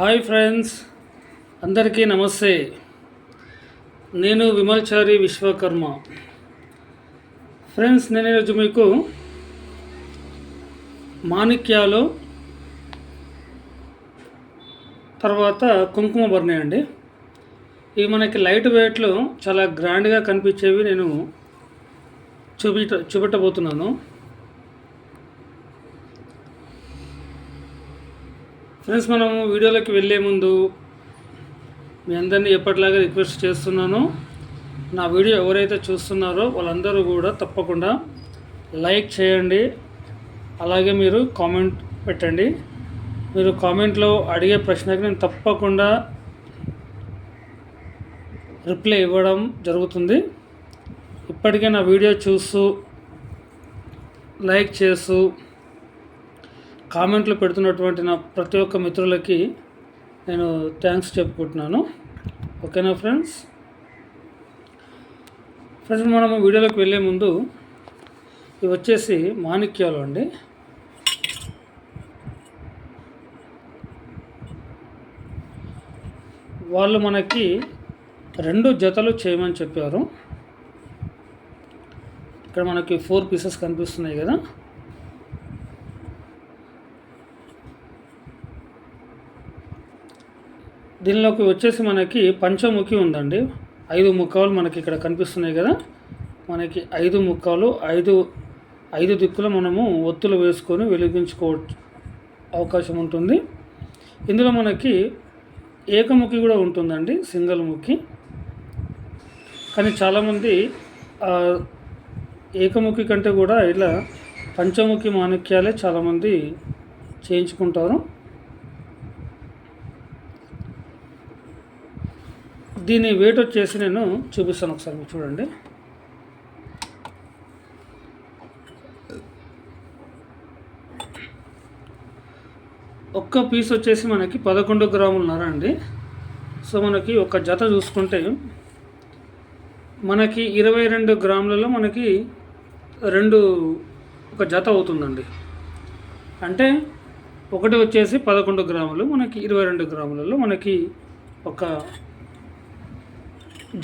Hi friends అందరికీ నమస్తే. నేను విమల్చారి విశ్వకర్మ. ఫ్రెండ్స్ నేను ఈరోజు మీకు మాణిక్యాలు తర్వాత కుంకుమ బర్ణి అండి ఇవి మనకి లైట్ వెయిట్లో చాలా గ్రాండ్గా కనిపించేవి నేను చూపిట చూపెట్టబోతున్నాను. ఫ్రెండ్స్ మనము వీడియోలోకి వెళ్ళే ముందు మీ అందరినీ ఎప్పటిలాగా రిక్వెస్ట్ చేస్తున్నాను. నా వీడియో ఎవరైతే చూస్తున్నారో వాళ్ళందరూ కూడా తప్పకుండా లైక్ చేయండి. అలాగే మీరు కామెంట్ పెట్టండి. మీరు కామెంట్లో అడిగే ప్రశ్నకి నేను తప్పకుండా రిప్లై ఇవ్వడం జరుగుతుంది. ఇప్పటికే నా వీడియో చూస్తూ లైక్ చేస్తూ కామెంట్లు పెడుతున్నటువంటి నా ప్రతి ఒక్క మిత్రులకి నేను థ్యాంక్స్ చెప్పుకుంటున్నాను. ఓకేనా ఫ్రెండ్స్? ఫ్రెండ్స్ మనము వీడియోలోకి వెళ్ళే ముందు ఇవి వచ్చేసి మాణిక్యాలు అండి. వాళ్ళు మనకి రెండు జతలు చేయమని చెప్పారు. ఇక్కడ మనకి ఫోర్ పీసెస్ కనిపిస్తున్నాయి కదా. దీనిలోకి వచ్చేసి మనకి పంచముఖి ఉందండి. ఐదు ముఖాలు మనకి ఇక్కడ కనిపిస్తున్నాయి కదా. మనకి ఐదు ముఖాలు ఐదు ఐదు దిక్కులు మనము ఒత్తులు వేసుకొని వెలిగించుకో అవకాశం ఉంటుంది. ఇందులో మనకి ఏకముఖి కూడా ఉంటుందండి సింగిల్ ముఖి. కానీ చాలామంది ఏకముఖి కంటే కూడా ఇలా పంచముఖి మాణిక్యాలే చాలామంది చేయించుకుంటారు. దీని వెయిట్ వచ్చేసి నేను చూపిస్తాను ఒకసారి మీరు చూడండి. ఒక్క పీస్ వచ్చేసి మనకి పదకొండు గ్రాములున్నర అండి. సో మనకి ఒక జత చూసుకుంటే మనకి ఇరవై రెండు గ్రాములలో మనకి రెండు ఒక జత అవుతుందండి. అంటే ఒకటి వచ్చేసి పదకొండు గ్రాములు మనకి ఇరవై రెండు గ్రాములలో మనకి ఒక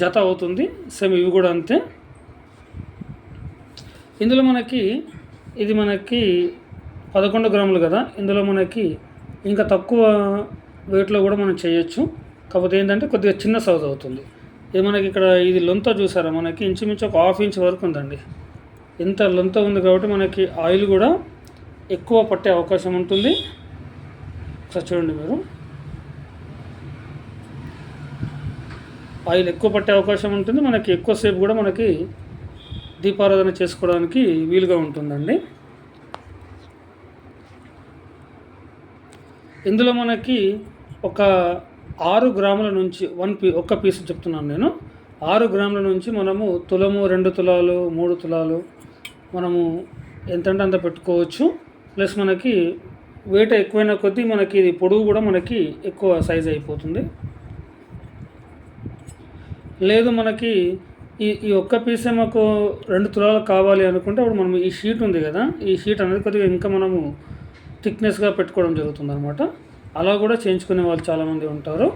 జత అవుతుంది సేమ్ ఇవి కూడా అంతే. ఇందులో మనకి ఇది మనకి పదకొండు గ్రాములు కదా ఇందులో మనకి ఇంకా తక్కువ వెయిట్లో కూడా మనం చేయొచ్చు. కాకపోతే ఏంటంటే కొద్దిగా చిన్న సౌజ్ అవుతుంది. ఇది మనకి ఇక్కడ ఇది లొంత చూసారా? మనకి ఇంచుమించు ఒక హాఫ్ ఇంచ్ వరకు ఉందండి. ఇంత లొంత ఉంది కాబట్టి మనకి ఆయిల్ కూడా ఎక్కువ పట్టే అవకాశం ఉంటుంది. ఒకసారి చూడండి మీరు. ఆయిల్ ఎక్కువ పట్టే అవకాశం ఉంటుంది. మనకి ఎక్కువసేపు కూడా మనకి దీపారాధన చేసుకోవడానికి వీలుగా ఉంటుందండి. ఇందులో మనకి ఒక ఆరు గ్రాముల నుంచి వన్ పీ ఒక్క పీస్ చెప్తున్నాను నేను. ఆరు గ్రాముల నుంచి మనము తులము రెండు తులాలు మూడు తులాలు మనము ఎంతంటే అంత పెట్టుకోవచ్చు. ప్లస్ మనకి వేట ఎక్కువైన కొద్దీ మనకి ఇది పొడుగు కూడా మనకి ఎక్కువ సైజ్ అయిపోతుంది. లేదు మనకి ఈ ఈ ఒక్క పీసే మాకు రెండు తులాలు కావాలి అనుకుంటే అప్పుడు మనం ఈ షీట్ ఉంది కదా ఈ షీట్ అనేది కొద్దిగా ఇంకా మనము థిక్నెస్గా పెట్టుకోవడం జరుగుతుంది అనమాట అలా కూడా చేయించుకునే వాళ్ళు చాలామంది ఉంటారు.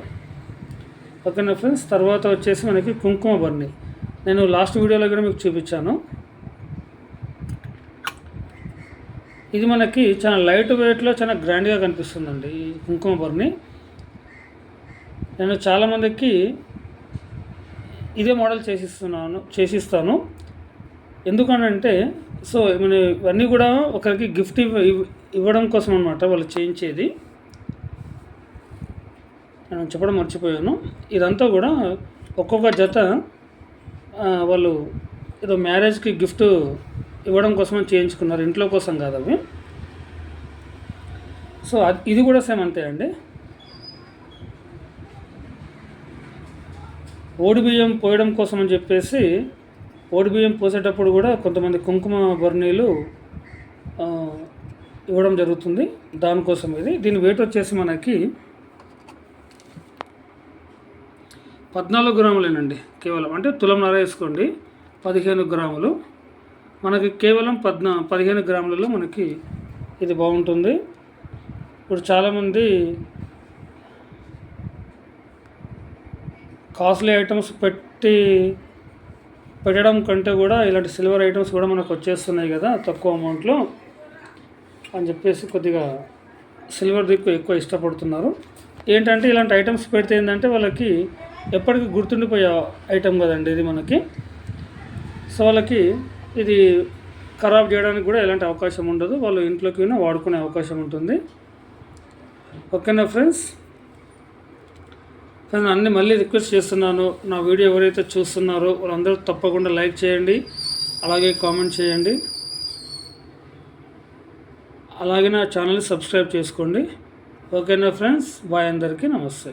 ఓకేనా ఫ్రెండ్స్ తర్వాత వచ్చేసి మనకి కుంకుమ బర్ని నేను లాస్ట్ వీడియోలో కూడా మీకు చూపించాను. ఇది మనకి చాలా లైట్ వెయిట్లో చాలా గ్రాండ్గా కనిపిస్తుందండి ఈ కుంకుమ బర్ని నేను చాలామందికి ఇదే మోడల్ చేసిస్తున్నాను చేసిస్తాను. ఎందుకనంటే సో మన ఇవన్నీ కూడా ఒకరికి గిఫ్ట్ ఇవ్వ ఇవ్వడం కోసం అనమాట వాళ్ళు చేయించేది. నేను చెప్పడం మర్చిపోయాను. ఇదంతా కూడా ఒక్కొక్క జత వాళ్ళు ఏదో మ్యారేజ్కి గిఫ్ట్ ఇవ్వడం కోసం చేయించుకున్నారు. ఇంట్లో కోసం కాదు అవి. సో ఇది కూడా సేమ్ అంతే అండి. ఓడిబియ్యం పోయడం కోసం అని చెప్పేసి ఓడిబియ్యం పోసేటప్పుడు కూడా కొంతమంది కుంకుమ బర్నీలు ఇవ్వడం జరుగుతుంది. దానికోసం ఇది. దీని వెయిట్ వచ్చేసి మనకి పద్నాలుగు గ్రాములేనండి కేవలం. అంటే తులంన్నర వేసుకోండి. పదిహేను గ్రాములు. మనకి కేవలం పద్నా పదిహేను గ్రాములలో మనకి ఇది బాగుంటుంది. ఇప్పుడు చాలామంది కాస్ట్లీ ఐటమ్స్ పెట్టి పెట్టడం కంటే కూడా ఇలాంటి సిల్వర్ ఐటమ్స్ కూడా మనకు వచ్చేస్తున్నాయి కదా తక్కువ అమౌంట్లో అని చెప్పేసి కొద్దిగా సిల్వర్ దిక్కు ఎక్కువ ఇష్టపడుతున్నారు. ఏంటంటే ఇలాంటి ఐటమ్స్ పెడితే ఏంటంటే వాళ్ళకి ఎప్పటికీ గుర్తుండిపోయే ఐటమ్ కదండి ఇది మనకి. సో వాళ్ళకి ఇది ఖరాబ్ చేయడానికి కూడా ఎలాంటి అవకాశం ఉండదు. వాళ్ళు ఇంట్లోకి అయినా వాడుకునే అవకాశం ఉంటుంది. ఓకేనా ఫ్రెండ్స్? నేను అన్ని మళ్ళీ రిక్వెస్ట్ చేస్తున్నాను. నా వీడియో ఎవరైతే చూస్తున్నారో వాళ్ళందరూ తప్పకుండా లైక్ చేయండి. అలాగే కామెంట్ చేయండి. అలాగే నా ఛానల్ని సబ్స్క్రైబ్ చేసుకోండి. ఓకేనా ఫ్రెండ్స్? బాయ్ అందరికీ నమస్తే.